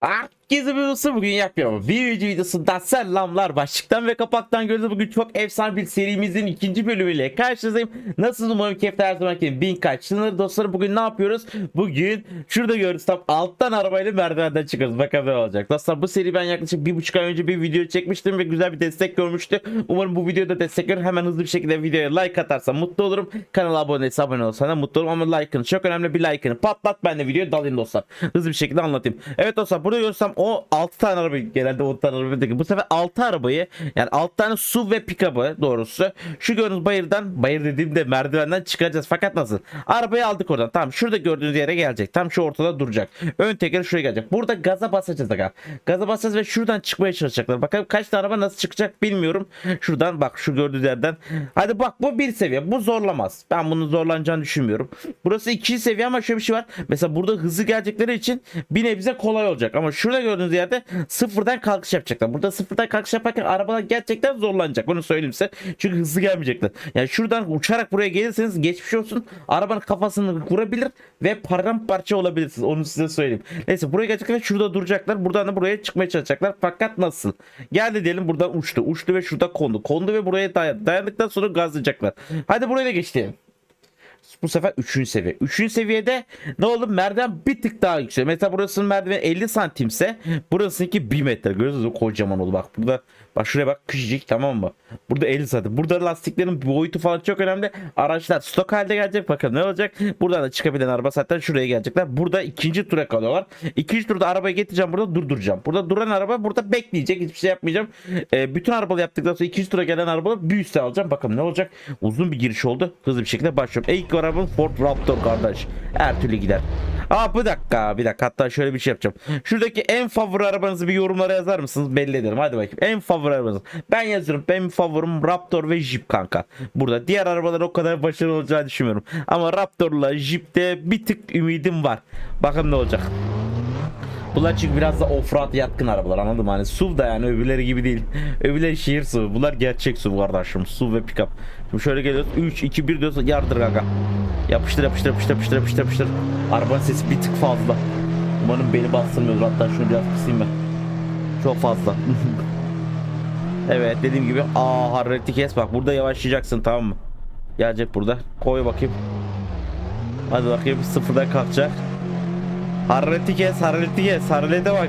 Ah! Bir olsun bugün yapıyorum. Bir video videosundan selamlar. Başlıktan ve kapaktan gördüğünüz bugün çok efsane bir serimizin ikinci bölümüyle karşınızdayım. Nasılsınız umarım keyifli her zamanki bin kaçtınız. Dostlarım bugün ne yapıyoruz? Bugün şurada görüyoruz tam alttan arabayla merdivenden çıkıyoruz. Bakalım ne olacak. Dostlar bu seri ben yaklaşık bir buçuk ay önce bir video çekmiştim ve güzel bir destek görmüştü. Umarım bu videoda destek görür. Hemen hızlı bir şekilde videoya like atarsan mutlu olurum. Kanala abone değilse abone olsan mutlu olurum. Ama like'ın çok önemli bir like'ını patlat. Ben de videoya dalayım dostlar. Hızlı bir şekilde anlatayım. Evet dostlar burada görsem o 6 tane araba genelde 10 tane araba. Bu sefer 6 arabayı yani 6 tane su ve pick-up'ı doğrusu şu gördüğünüz bayırdan bayır dediğimde merdivenden çıkacağız. Fakat nasıl? Arabayı aldık oradan. Tamam şurada gördüğünüz yere gelecek. Tam şu ortada duracak. Ön teker şuraya gelecek. Burada gaza basacağız aga. Gaza basacağız ve şuradan çıkmaya çalışacaklar. Bakalım kaç tane araba nasıl çıkacak bilmiyorum. Şuradan bak şu gördüğünüz yerden. Hadi bak bu bir seviye. Bu zorlamaz. Ben bunun zorlanacağını düşünmüyorum. Burası ikinci seviye ama şöyle bir şey var. Mesela burada hızlı gelecekleri için bir nebze kolay olacak. Ama şurada gördüğünüz yerde sıfırdan kalkış yapacaklar. Burada sıfırdan kalkış yaparken arabalar gerçekten zorlanacak. Bunu söyleyeyim size. Çünkü hızlı gelmeyecekler. Yani şuradan uçarak buraya gelirseniz geçmiş olsun. Arabanın kafasını vurabilir ve paramparça olabilirsiniz. Onu size söyleyeyim. Neyse buraya gelecekler şurada duracaklar. Buradan da buraya çıkmaya çalışacaklar. Fakat nasıl? Geldi diyelim buradan uçtu. Uçtu ve şurada kondu. Kondu ve buraya dayandı. Dayandıktan sonra gazlayacaklar. Hadi buraya da geçti. Bu sefer 3. seviye. 3. seviyede ne oldu? Merdiven bir tık daha yüksek. Mesela burasının merdiveni 50 santimse burasınınki 1 metre. Görüyorsunuz mu? kocaman oldu. Bak burada bak şuraya bak küçücük tamam mı? Burada 50 santim. Burada lastiklerin boyutu falan çok önemli. Araçlar stok halde gelecek. Bakın ne olacak? Buradan da çıkabilen araba zaten şuraya gelecekler. Burada ikinci tura kalıyorlar. İkinci turda arabayı getireceğim. Burada durduracağım. Burada duran araba burada bekleyecek. Hiçbir şey yapmayacağım. Ee, bütün arabalı yaptıktan sonra ikinci tura gelen arabaları bir üstte alacağım. Bakalım ne olacak? Uzun bir giriş oldu. Hızlı bir şekilde başlıyorum. İlk arabam Ford Raptor kardeş. Her türlü gider. Aa bir dakika bir dakika hatta şöyle bir şey yapacağım. Şuradaki en favori arabanızı bir yorumlara yazar mısınız? Belli ederim. Hadi bakayım. En favori arabanız. Ben yazıyorum. Benim favorim Raptor ve Jeep kanka. Burada diğer arabalar o kadar başarılı olacağını düşünmüyorum. Ama Raptor'la Jeep'te bir tık ümidim var. Bakalım ne olacak. Bunlar çünkü biraz da offroad yatkın arabalar anladın mı? Hani SUV da yani öbürleri gibi değil. Öbürleri şehir SUV. Bunlar gerçek SUV kardeşim. SUV ve pickup. Şimdi şöyle geliyoruz. 3, 2, 1 diyorsa yardır kanka. Yapıştır yapıştır yapıştır yapıştır yapıştır yapıştır. Arabanın sesi bir tık fazla. Umarım beni bastırmıyordur. Hatta şunu biraz kısayım ben. Çok fazla. evet dediğim gibi. Aa harareti kes bak. Burada yavaşlayacaksın tamam mı? Gelecek burada. Koy bakayım. Hadi bakayım sıfırdan kalkacak. Harareti kes, harareti kes, hararete bak.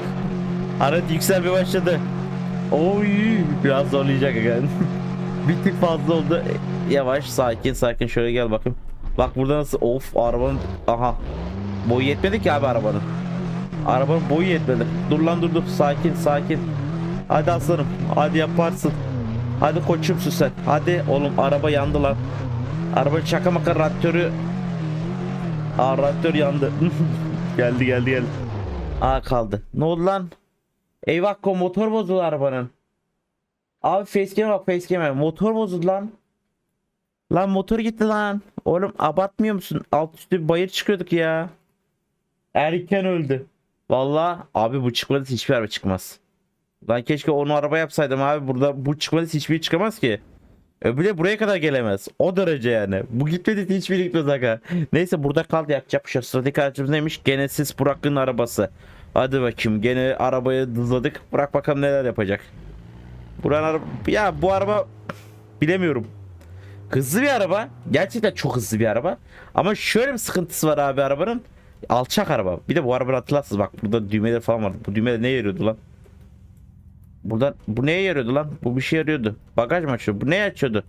Hararet yükselmeye başladı. Oy, biraz zorlayacak yani. bir tık fazla oldu. E, Yavaş, sakin, sakin. Şöyle gel bakayım. Bak burada nasıl? Of, arabanın aha. Boyu yetmedi ki abi arabanın. Arabanın boyu yetmedi. Dur lan dur dur. Sakin, sakin. Hadi aslanım. Hadi yaparsın. Hadi koçumsun sen. Hadi oğlum araba yandı lan. Arabanın şaka maka radyatörü Aa radyatör yandı. geldi geldi geldi. Aa kaldı. Ne oldu lan? Eyvah ko motor bozuldu arabanın. Abi facecam'e bak facecam'e. Motor bozuldu lan. Lan motor gitti lan. Oğlum abartmıyor musun? Alt üstü bir bayır çıkıyorduk ya. Erken öldü. Vallahi abi bu çıkmadı hiçbir araba çıkmaz. Lan keşke onu araba yapsaydım abi. Burada bu çıkmadı hiçbir çıkamaz ki. Öbürü buraya kadar gelemez. O derece yani. Bu gitmedi hiçbir gitmez aga. Neyse burada kaldı yapacak bir şey. Sıradaki aracımız neymiş? Genesis Burak'ın arabası. Hadi bakayım. Gene arabayı hızladık. Burak bakalım neler yapacak. Buran araba... Ya bu araba... Bilemiyorum. Hızlı bir araba. Gerçekten çok hızlı bir araba. Ama şöyle bir sıkıntısı var abi arabanın. Alçak araba. Bir de bu arabanı hatırlarsınız. Bak burada düğmeler falan vardı. Bu düğmeler ne yarıyordu lan? Buradan bu neye yarıyordu lan? Bu bir şey yarıyordu. Bagaj mı açıyor? Bu ne açıyordu?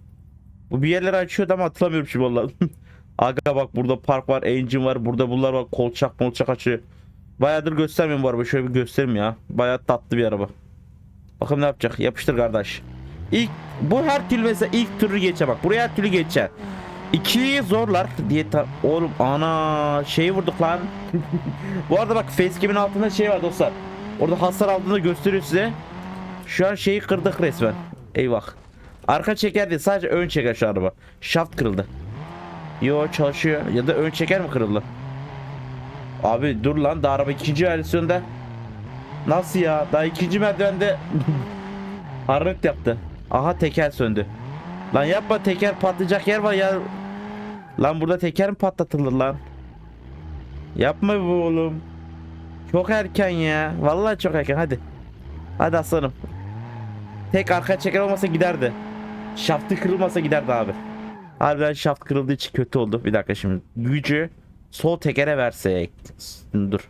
Bu bir yerleri açıyordu ama hatırlamıyorum şimdi vallahi. Aga bak burada park var, engine var, burada bunlar var, kolçak molçak açıyor. Bayağıdır göstermiyorum bu araba. Şöyle bir göstereyim ya. Bayağı tatlı bir araba. Bakalım ne yapacak? Yapıştır kardeş. İlk bu her türlü mesela ilk türlü geçe bak. Buraya her türlü geçer. İkiyi zorlar diye ta oğlum ana şeyi vurduk lan. bu arada bak facecam'in altında şey var dostlar. Orada hasar aldığını gösteriyor size. Şu an şeyi kırdık resmen. Eyvah. Arka çeker değil sadece ön çeker şu araba. Şaft kırıldı. Yo çalışıyor. Ya da ön çeker mi kırıldı? Abi dur lan daha araba ikinci versiyonda. Nasıl ya? Daha ikinci merdivende hararet yaptı. Aha teker söndü. Lan yapma teker patlayacak yer var ya. Lan burada teker mi patlatılır lan? Yapma bu oğlum. Çok erken ya. Vallahi çok erken. Hadi. Hadi aslanım. Tek arka çeker olmasa giderdi. Şaftı kırılmasa giderdi abi. Harbiden şaft kırıldığı için kötü oldu. Bir dakika şimdi. Gücü sol tekere versek. Dur.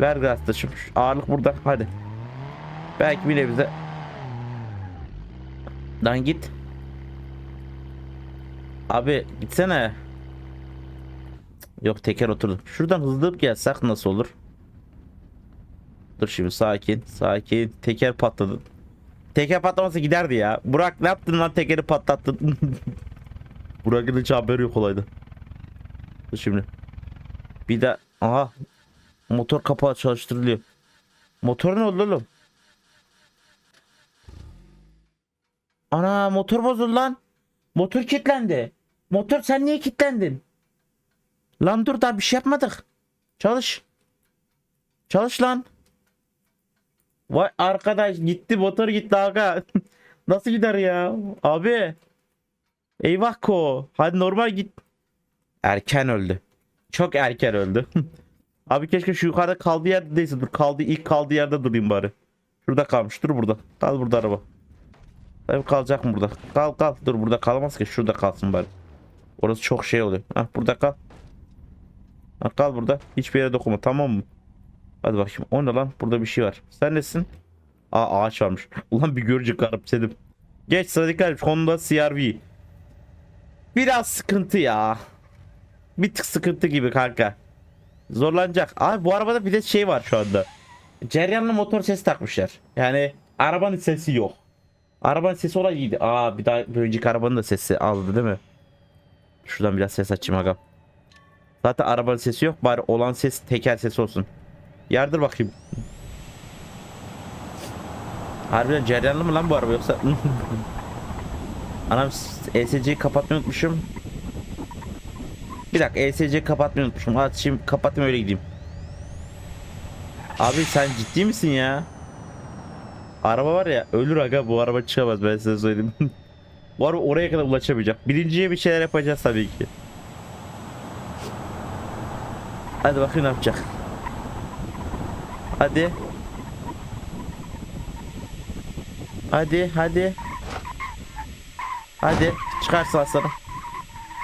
Ver gazdaşım. Şu Ağırlık burada. Hadi. Belki bir nebze. Lan git. Abi gitsene. Yok teker oturdu. Şuradan hızlı gelsek nasıl olur? Dur şimdi sakin sakin. Teker patladı. Teker patlamasa giderdi ya. Burak ne yaptın lan tekeri patlattın. Burak'ın hiç haberi yok olaydı. Dur şimdi. Bir de aha motor kapağı çalıştırılıyor. Motor ne oldu oğlum? Ana motor bozuldu lan. Motor kilitlendi. Motor sen niye kilitlendin? Lan dur daha bir şey yapmadık. Çalış. Çalış lan. Vay arkadaş gitti motor gitti aga. Nasıl gider ya? Abi. Eyvah ko. Hadi normal git. Erken öldü. Çok erken öldü. Abi keşke şu yukarıda kaldığı yerde değilse dur. Kaldı ilk kaldığı yerde durayım bari. Şurada kalmış. Dur burada. Kal burada araba. Tabii kalacak mı burada? Kal kal. Dur burada kalmaz ki. Şurada kalsın bari. Orası çok şey oluyor. Hah burada kal. Ha, kal burada. Hiçbir yere dokunma tamam mı? Hadi bakayım. O ne lan? Burada bir şey var. Sen nesin? Aa ağaç varmış. Ulan bir görünce garipsedim. Geç sıradaki harf. Honda CRV. Biraz sıkıntı ya. Bir tık sıkıntı gibi kanka. Zorlanacak. Abi bu arabada bir de şey var şu anda. Ceryanlı motor sesi takmışlar. Yani arabanın sesi yok. Arabanın sesi olay iyiydi. Aa bir daha bir önceki arabanın da sesi aldı değil mi? Şuradan biraz ses açayım agam. Zaten arabanın sesi yok. Bari olan ses teker sesi olsun. Yardır bakayım. Harbiden ceryanlı mı lan bu araba yoksa? Anam ESC'yi kapatmayı unutmuşum. Bir dakika ESC'yi kapatmayı unutmuşum. Hadi şimdi kapatayım öyle gideyim. Abi sen ciddi misin ya? Araba var ya ölür aga bu araba çıkamaz ben size söyleyeyim. bu araba oraya kadar ulaşamayacak. Birinciye bir şeyler yapacağız tabii ki. Hadi bakayım ne yapacak. Hadi. Hadi hadi. Hadi çıkarsın aslanım.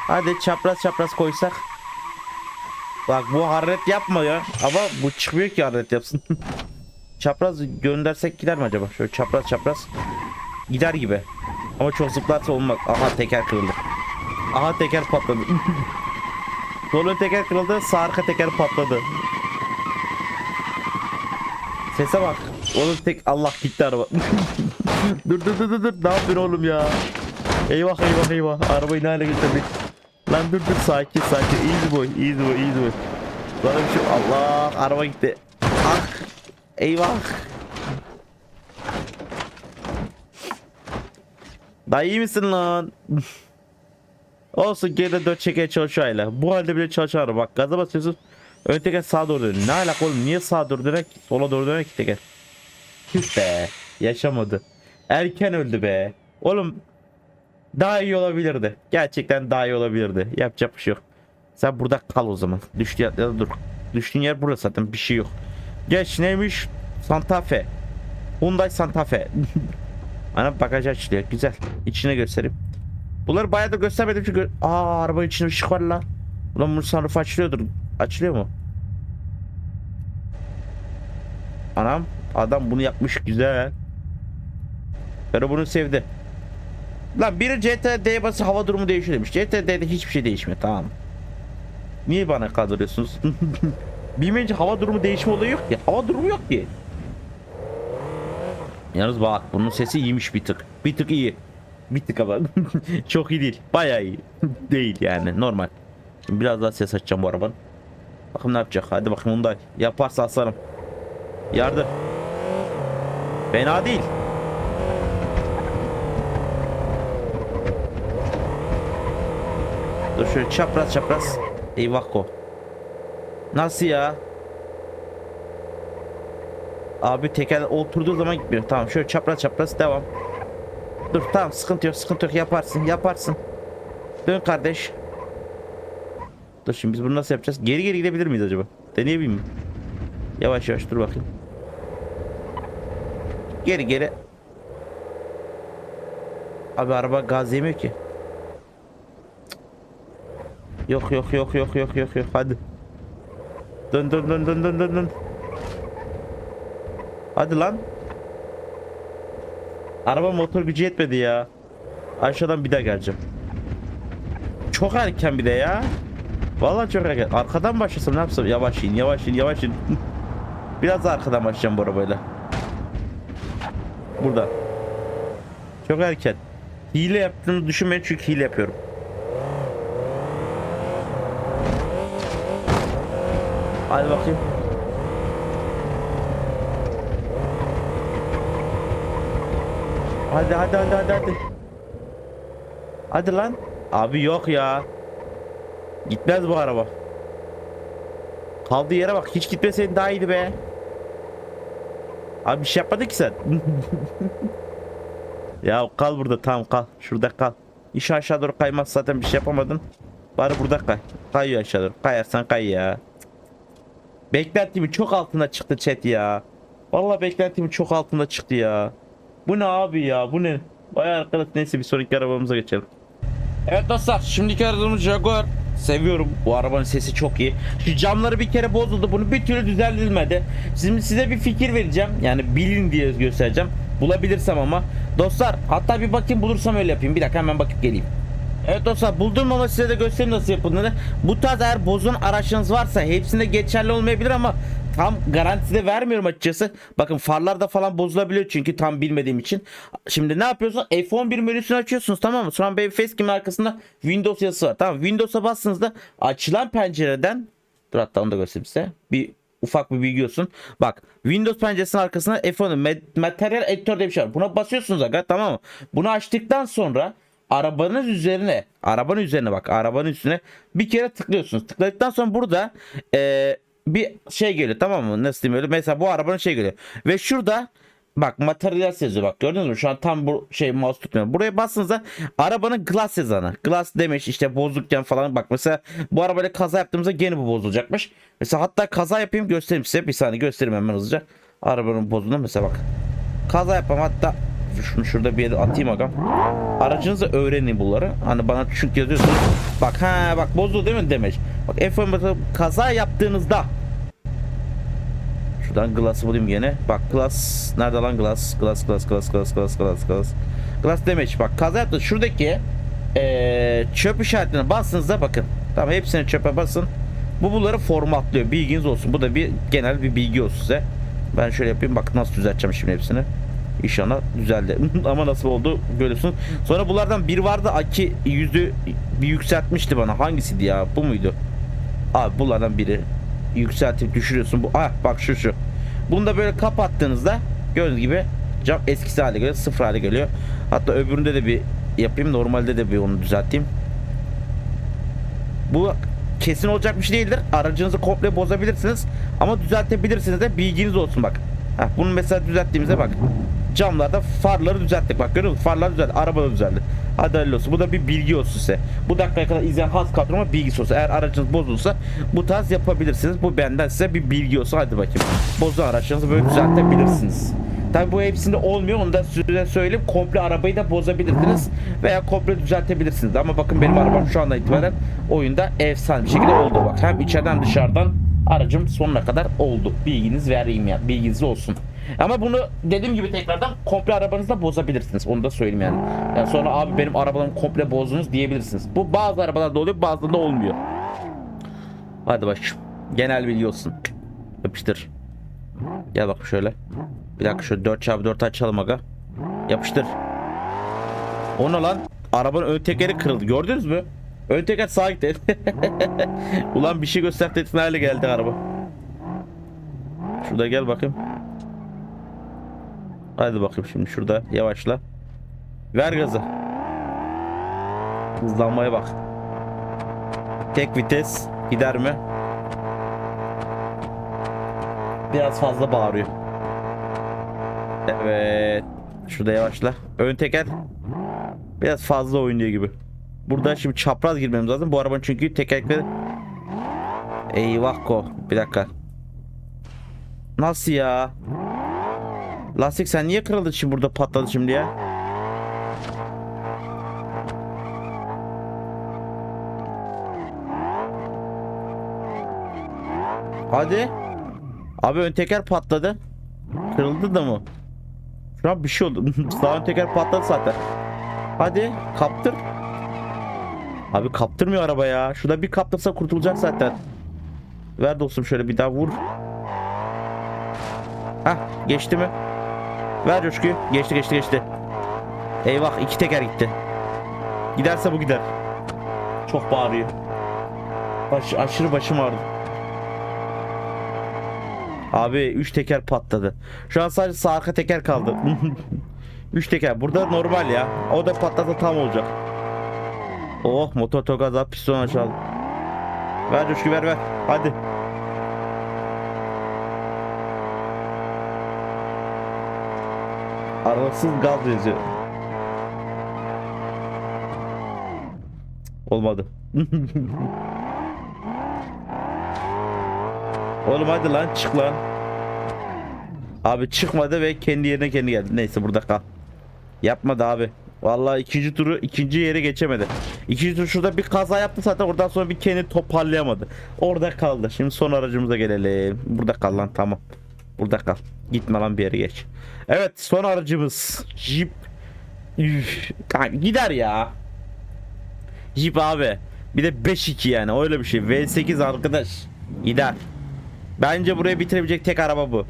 Hadi çapraz çapraz koysak. Bak bu hararet yapma ya. Ama bu çıkmıyor ki hararet yapsın. çapraz göndersek gider mi acaba? Şöyle çapraz çapraz. Gider gibi. Ama çok zıplarsa olmaz. Aha teker kırıldı. Aha teker patladı. Sol teker kırıldı. Sağ arka teker patladı. Sese bak. Oğlum tek Allah gitti araba. dur dur dur dur dur. Ne yapıyorsun oğlum ya? Eyvah eyvah eyvah. Arabayı ne hale getirdik? Lan dur dur sakin sakin. Easy boy easy boy easy boy. Bana bir şey Allah araba gitti. Ah. Eyvah. Daha iyi misin lan? Olsun geride dört çekeye çalışıyor hala. Bu halde bile çalışıyor araba. Bak gaza basıyorsun. Ön teker sağa doğru dönüyor. Ne alaka oğlum? Niye sağa doğru dönek? Sola doğru dönek teker. Tüh be. Yaşamadı. Erken öldü be. Oğlum daha iyi olabilirdi. Gerçekten daha iyi olabilirdi. Yapacak bir şey yok. Sen burada kal o zaman. Düştüğün da dur. Düştüğün yer burası zaten bir şey yok. Geç neymiş? Santa Fe. Hyundai Santa Fe. Ana bagaj açılıyor. Güzel. İçine göstereyim. Bunları bayağı da göstermedim çünkü aa araba içinde ışık var lan. Ulan bunun sunroofu açılıyordur. Açılıyor mu? Anam adam bunu yapmış güzel. Ben bunu sevdi. Lan biri CTRD'ye bası hava durumu değişiyor demiş. CTRD'de hiçbir şey değişmiyor tamam. Niye bana kaldırıyorsunuz? Bilmeyince hava durumu değişme olayı yok ki. Hava durumu yok ki. Yalnız bak bunun sesi iyiymiş bir tık. Bir tık iyi. Bir tık ama çok iyi değil. Bayağı iyi. değil yani normal. Şimdi biraz daha ses açacağım bu arabanın. Bakın ne yapacak. Hadi bakayım Hyundai. Yaparsa aslanım. Yardır. Fena değil. Dur şöyle çapraz çapraz. Eyvah ko. Nasıl ya? Abi teker oturduğu zaman gitmiyor. Tamam şöyle çapraz çapraz devam. Dur tamam sıkıntı yok sıkıntı yok yaparsın yaparsın. Dön kardeş. Dur şimdi biz bunu nasıl yapacağız? Geri geri gidebilir miyiz acaba? Deneyebilir miyim? Yavaş yavaş dur bakayım. Geri geri. Abi araba gaz yemiyor ki. Yok yok yok yok yok yok yok hadi. Dön dön dön dön dön dön dön. Hadi lan. Araba motor gücü yetmedi ya. Aşağıdan bir daha geleceğim. Çok erken bir de ya. Vallahi çok erken. Arkadan başlasam ne yapsam? Yavaş in, yavaş in, yavaş in. Biraz daha arkadan başlayacağım bu arabayla. Burada. Çok erken. Hile yaptığını düşünmeyin çünkü hile yapıyorum. Hadi bakayım. Hadi hadi hadi hadi hadi. Hadi lan. Abi yok ya. Gitmez bu araba. Kaldığı yere bak. Hiç gitmeseydin daha iyiydi be. Abi bir şey yapmadın ki sen. ya kal burada tamam kal. Şurada kal. İş aşağı doğru kaymaz zaten bir şey yapamadın. Bari burada kay. Kayıyor aşağı doğru. Kayarsan kay ya. Beklentimin çok altına çıktı chat ya. Vallahi beklentimin çok altında çıktı ya. Bu ne abi ya bu ne? Vay arkadaş neyse bir sonraki arabamıza geçelim. Evet dostlar şimdiki arabamız Jaguar. Seviyorum bu arabanın sesi çok iyi. Şu camları bir kere bozuldu bunu bir türlü düzeltilmedi. Şimdi size bir fikir vereceğim. Yani bilin diye göstereceğim. Bulabilirsem ama. Dostlar hatta bir bakayım bulursam öyle yapayım. Bir dakika hemen bakıp geleyim. Evet dostlar buldum ama size de göstereyim nasıl yapıldığını. Bu tarz eğer bozun araçınız varsa hepsinde geçerli olmayabilir ama tam garantide de vermiyorum açıkçası. Bakın farlarda falan bozulabiliyor çünkü tam bilmediğim için. Şimdi ne yapıyorsunuz? F11 menüsünü açıyorsunuz tamam mı? Sonra benim facecam'in arkasında Windows yazısı var. Tamam Windows'a bastığınızda açılan pencereden dur hatta onu da göstereyim size. Bir ufak bir bilgi olsun. Bak Windows penceresinin arkasında F10 Met- Material Editor diye bir şey var. Buna basıyorsunuz aga tamam mı? Bunu açtıktan sonra arabanın üzerine arabanın üzerine bak arabanın üstüne bir kere tıklıyorsunuz. Tıkladıktan sonra burada eee, bir şey geliyor tamam mı? Nasıl diyeyim öyle? Mesela bu arabanın şey geliyor. Ve şurada Bak materyal yazıyor bak gördünüz mü? Şu an tam bu şey mouse tutmuyor. Buraya bastığınızda arabanın glass yazanı. Glass demiş işte bozukken falan bak mesela bu arabayla kaza yaptığımızda gene bu bozulacakmış. Mesela hatta kaza yapayım göstereyim size. Bir saniye göstereyim hemen hızlıca. Arabanın bozuldu mesela bak. Kaza yapalım hatta şunu şurada bir yere atayım agam. Aracınızı öğrenin bunları. Hani bana çünkü yazıyorsunuz. Bak ha bak bozuldu değil mi demiş. Bak F1 kaza yaptığınızda Şuradan glass'ı bulayım gene. Bak glass nerede lan glass? Glass glass glass glass glass glass glass. Glass damage bak kaza yaptı. Şuradaki eee, çöp işaretine bastığınızda bakın. Tamam hepsini çöpe basın. Bu bunları formatlıyor. Bilginiz olsun. Bu da bir genel bir bilgi olsun size. Ben şöyle yapayım. Bak nasıl düzelteceğim şimdi hepsini. İnşallah düzeldi. Ama nasıl oldu görüyorsun. Sonra bunlardan bir vardı. Aki yüzü bir yükseltmişti bana. Hangisiydi ya? Bu muydu? Abi bunlardan biri yükseltip düşürüyorsun. Bu ah bak şu şu. Bunu da böyle kapattığınızda gördüğünüz gibi cam eskisi hale geliyor. Sıfır hale geliyor. Hatta öbüründe de bir yapayım. Normalde de bir onu düzelteyim. Bu kesin olacak bir şey değildir. Aracınızı komple bozabilirsiniz. Ama düzeltebilirsiniz de bilginiz olsun bak. Heh, bunu mesela düzelttiğimizde bak. Camlarda farları düzelttik. Bak görüyor musun? Farlar düzeldi. Araba da düzeldi. Hadi hayırlı olsun. Bu da bir bilgi olsun size. Bu dakikaya kadar izleyen has kadroma bilgisi olsun. Eğer aracınız bozulsa bu tarz yapabilirsiniz. Bu benden size bir bilgi olsun. Hadi bakayım. Bozulan araçlarınızı böyle düzeltebilirsiniz. Tabi bu hepsinde olmuyor. Onu da size söyleyeyim. Komple arabayı da bozabilirsiniz. Veya komple düzeltebilirsiniz. Ama bakın benim arabam şu anda itibaren oyunda efsane bir şekilde oldu. Bak hem içeriden dışarıdan aracım sonuna kadar oldu. Bilginiz vereyim ya. Bilginiz olsun. Ama bunu dediğim gibi tekrardan komple arabanızı da bozabilirsiniz. Onu da söyleyeyim yani. yani sonra abi benim arabalarımı komple bozdunuz diyebilirsiniz. Bu bazı arabalarda oluyor bazılarında olmuyor. Hadi bakayım. Genel bilgi olsun. Yapıştır. Gel bak şöyle. Bir dakika şöyle 4x4 açalım aga. Yapıştır. O ne lan? Arabanın ön tekeri kırıldı. Gördünüz mü? Ön teker sağa gitti. Ulan bir şey gösterdi hale geldi araba. Şurada gel bakayım. Hadi bakayım şimdi şurada yavaşla. Ver gazı. Hızlanmaya bak. Tek vites gider mi? Biraz fazla bağırıyor. Evet. Şurada yavaşla. Ön teker biraz fazla oynuyor gibi. Burada şimdi çapraz girmemiz lazım. Bu arabanın çünkü tekerlekleri Eyvah ko. Bir dakika. Nasıl ya? Lastik sen niye kırıldı şimdi burada patladı şimdi ya? Hadi. Abi ön teker patladı. Kırıldı da mı? Şu an bir şey oldu. Sağ ön teker patladı zaten. Hadi kaptır. Abi kaptırmıyor araba ya. Şurada bir kaptırsa kurtulacak zaten. Ver dostum şöyle bir daha vur. Hah geçti mi? Ver coşkuyu. Geçti geçti geçti. Eyvah iki teker gitti. Giderse bu gider. Çok bağırıyor. Baş, aşırı başım ağrıdı. Abi 3 teker patladı. Şu an sadece sağ arka teker kaldı. 3 teker. Burada normal ya. O da patlasa tam olacak. Oh motor tokaza piston aşağı. Ver coşku ver ver. Hadi. Aralıksız gaz yazıyor. Olmadı. Oğlum hadi lan çık lan. Abi çıkmadı ve kendi yerine kendi geldi. Neyse burada kal. Yapmadı abi. Vallahi ikinci turu ikinci yere geçemedi. İkinci tur şurada bir kaza yaptı zaten oradan sonra bir kendi toparlayamadı. Orada kaldı. Şimdi son aracımıza gelelim. Burada kal lan tamam. Burada kal. Gitme lan bir yere geç. Evet son aracımız. Jeep. Üf, gider ya. Jeep abi. Bir de 5-2 yani öyle bir şey. V8 arkadaş. Gider. Bence buraya bitirebilecek tek araba bu.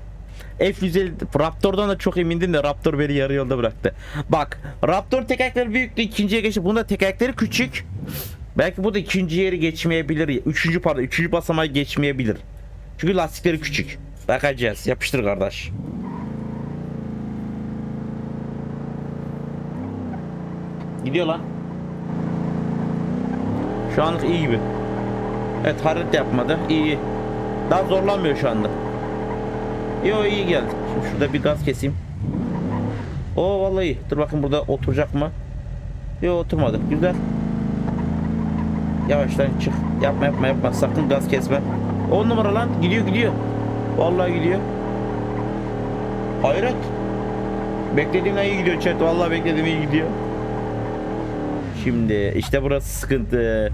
F150 Raptor'dan da çok emindim de Raptor beni yarı yolda bıraktı. Bak Raptor tekerlekleri büyüktü ikinciye geçti. Bunda tekerlekleri küçük. Belki bu da ikinci yeri geçmeyebilir. Üçüncü pardon üçüncü basamağı geçmeyebilir. Çünkü lastikleri küçük. Bakacağız. Yapıştır kardeş. Gidiyor lan. Şu anlık iyi gibi. Evet hareket yapmadı. İyi. Daha zorlanmıyor şu anda. Yo iyi geldi. Şimdi şurada bir gaz keseyim. O vallahi iyi. Dur bakın burada oturacak mı? Yo oturmadı. Güzel. Yavaştan çık. Yapma yapma yapma. Sakın gaz kesme. 10 numara lan. Gidiyor gidiyor. Vallahi gidiyor. Hayret. Beklediğimden iyi gidiyor chat. Vallahi beklediğim iyi gidiyor. Şimdi işte burası sıkıntı.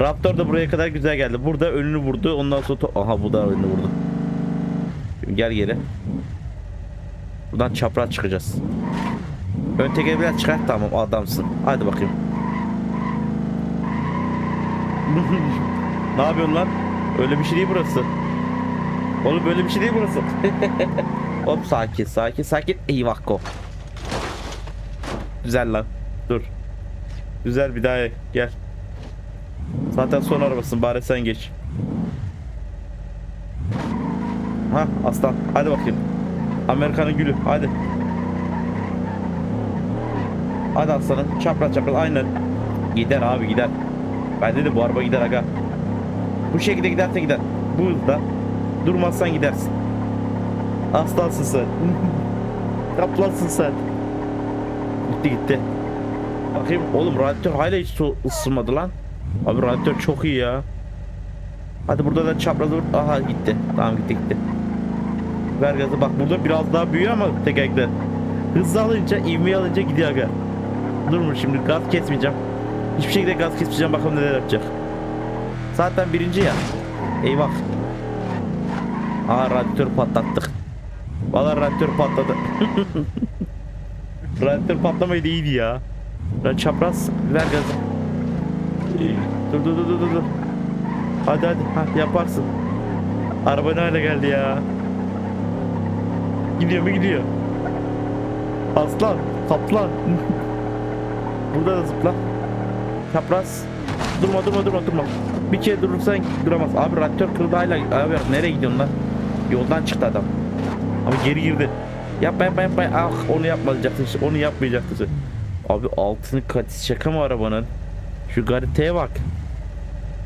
Raptor da buraya kadar güzel geldi. Burada önünü vurdu. Ondan sonra aha bu da önünü vurdu. Şimdi gel geri. Buradan çapraz çıkacağız. Ön tekeri biraz çıkart tamam adamsın. Hadi bakayım. ne yapıyorsun lan? Öyle bir şey değil burası. Oğlum böyle bir şey değil burası. Hop sakin sakin sakin. Eyvah ko. Güzel lan. Dur. Güzel bir daha gel. Zaten son arabasın bari sen geç. Ha aslan hadi bakayım. Amerikanın gülü hadi. Hadi aslanım çapraz çapraz aynen. Gider abi gider. Ben dedim bu araba gider aga. Bu şekilde giderse gider. Bu hızda durmazsan gidersin. Aslansın sen. Kaplansın sen. Gitti gitti. Bakayım oğlum radyatör hala hiç su ısınmadı lan. Abi radyatör çok iyi ya. Hadi burada da çapraz vur. Aha gitti. Tamam gitti gitti. Ver gazı bak burada biraz daha büyüyor ama tekerlekler. Hızlı alınca ivmeyi alınca gidiyor aga. Durmuş şimdi gaz kesmeyeceğim. Hiçbir şekilde gaz kesmeyeceğim bakalım neler yapacak. Zaten birinci ya. Eyvah. Aa radyatör patlattık. Valla radyatör patladı. radyatör patlamaydı iyiydi ya. Lan çapraz ver gazı. Dur dur dur dur dur. Hadi hadi ha, yaparsın. Araba ne hale geldi ya. Gidiyor mu gidiyor. Aslan, kaplan. Burada da zıpla. Çapraz. Durma durma durma durma. Bir kere durursan duramaz. Abi radyatör kırıldı hala. Abi nereye gidiyorsun lan? Yoldan çıktı adam. Abi geri girdi. Yapma yapma yapma. Ah onu yapmayacaktın. Onu yapmayacaktın. Abi altını katis şaka mı arabanın? Şu gariteye bak.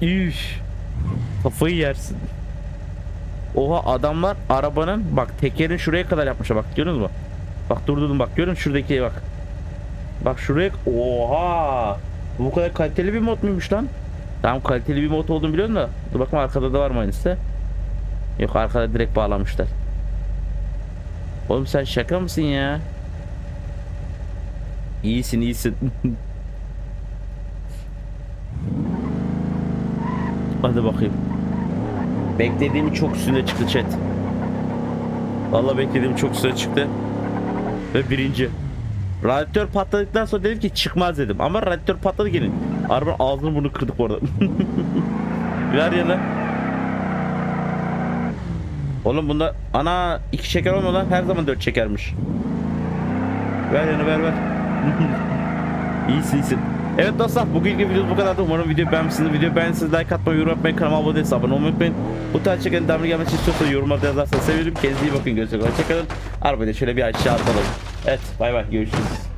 Üf. Kafayı yersin. Oha adamlar arabanın bak tekerin şuraya kadar yapmışlar bak görüyorsunuz mu? Bak durdurdum bak görün şuradaki bak. Bak şuraya oha. Bu kadar kaliteli bir mod muymuş lan? Tamam kaliteli bir mod olduğunu biliyorum da. Dur bakma arkada da var mı aynısı? Yok arkada direkt bağlamışlar. Oğlum sen şaka mısın ya? İyisin iyisin. Hadi bakayım. Beklediğim çok üstüne çıktı chat. Vallahi beklediğim çok üstüne çıktı. Ve birinci. Radyatör patladıktan sonra dedim ki çıkmaz dedim. Ama radyatör patladı gelin. Arabanın ağzını bunu kırdık orada. Ver yana. Oğlum bunda ana iki şeker olmuyor lan. Her zaman dört şekermiş. Ver yana ver ver. iyisin iyisin. Evet dostlar bugünkü video bu kadardı. Umarım video beğenmişsiniz. Video beğendiyseniz like atmayı, yorum yapmayı, kanalıma abone değilseniz abone olmayı unutmayın. Bu tarz çeken devamlı gelmesi istiyorsanız yorumlarda yazarsanız sevinirim. Kendinize iyi bakın. Görüşürüz. Hoşçakalın. Arabayı da şöyle bir aşağı atalım. Evet bay bay görüşürüz.